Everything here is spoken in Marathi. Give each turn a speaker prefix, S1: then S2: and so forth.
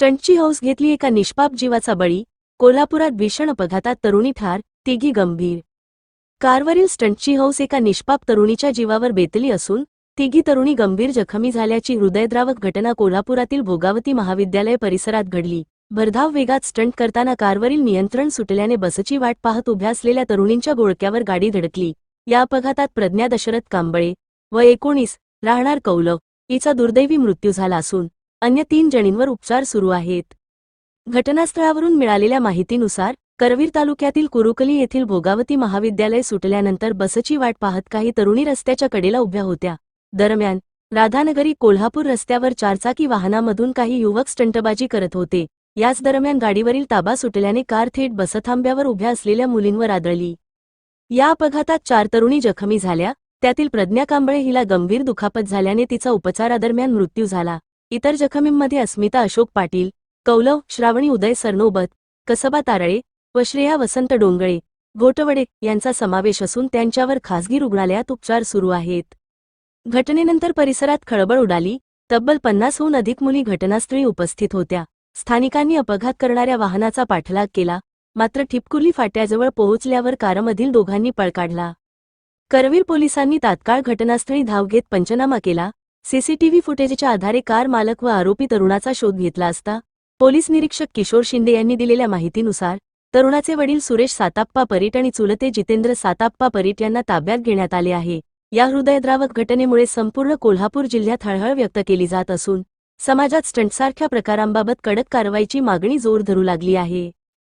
S1: स्टंटची हौस घेतली एका निष्पाप जीवाचा बळी कोल्हापुरात भीषण अपघातात तरुणी ठार तिघी गंभीर. कारवरील स्टंटची हौस एका निष्पाप तरुणीच्या जीवावर बेतली असून तिघी तरुणी गंभीर जखमी झाल्याची हृदयद्रावक घटना कोल्हापुरातील भोगावती महाविद्यालय परिसरात घडली. भरधाव वेगात स्टंट करताना कारवरील नियंत्रण सुटल्याने बसची वाट पाहत उभ्या असलेल्या तरुणींच्या गोळक्यावर गाडी धडकली. या अपघातात प्रज्ञा दशरथ कांबळे व एकोणीस राहणार कौलव हिचा दुर्दैवी मृत्यू झाला असून अन्य तीन जणींवर उपचार सुरू आहेत. घटनास्थळावरून मिळालेल्या माहितीनुसार करवीर तालुक्यातील कुरुकली येथील भोगावती महाविद्यालय सुटल्यानंतर बसची वाट पाहत काही तरुणी रस्त्याच्या कडेला उभ्या होत्या. दरम्यान राधानगरी कोल्हापूर रस्त्यावर चारचाकी वाहनामधून काही युवक स्टंटबाजी करत होते. याच दरम्यान गाडीवरील ताबा सुटल्याने कार थेट बसथांब्यावर उभ्या असलेल्या मुलींवर आदळली. या अपघातात चार तरुणी जखमी झाल्या त्यातील प्रज्ञा कांबळे हिला गंभीर दुखापत झाल्याने तिचा उपचारादरम्यान मृत्यू झाला. इतर जखमींमध्ये अस्मिता अशोक पाटील कौलव श्रावणी उदय सरनोबत कसबा तारळे व श्रेया वसंत डोंगळे घोटवडे यांचा समावेश असून त्यांच्यावर खासगी रुग्णालयात उपचार सुरू आहेत. घटनेनंतर परिसरात खळबळ उडाली तब्बल पन्नासहून अधिक मुली घटनास्थळी उपस्थित होत्या. स्थानिकांनी अपघात करणाऱ्या वाहनाचा पाठलाग केला मात्र ठिपकुर्ली फाट्याजवळ पोहोचल्यावर कारमधील दोघांनी पळ काढला. करवीर पोलिसांनी तात्काळ घटनास्थळी धाव घेत पंचनामा केला सीसीटीव्ही फुटेजच्या आधारे कार मालक व आरोपी तरुणाचा शोध घेतला असता पोलीस निरीक्षक किशोर शिंदे यांनी दिलेल्या माहितीनुसार तरुणाचे वडील सुरेश साताप्पा परीट आणि चुलते जितेंद्र साताप्पा परीट यांना ताब्यात घेण्यात आले आहे. या हृदयद्रावक घटनेमुळे संपूर्ण कोल्हापूर जिल्ह्यात हळहळ व्यक्त केली जात असून समाजात स्टंटसारख्या प्रकारांबाबत कडक कारवाईची मागणी जोर धरू लागली आहे.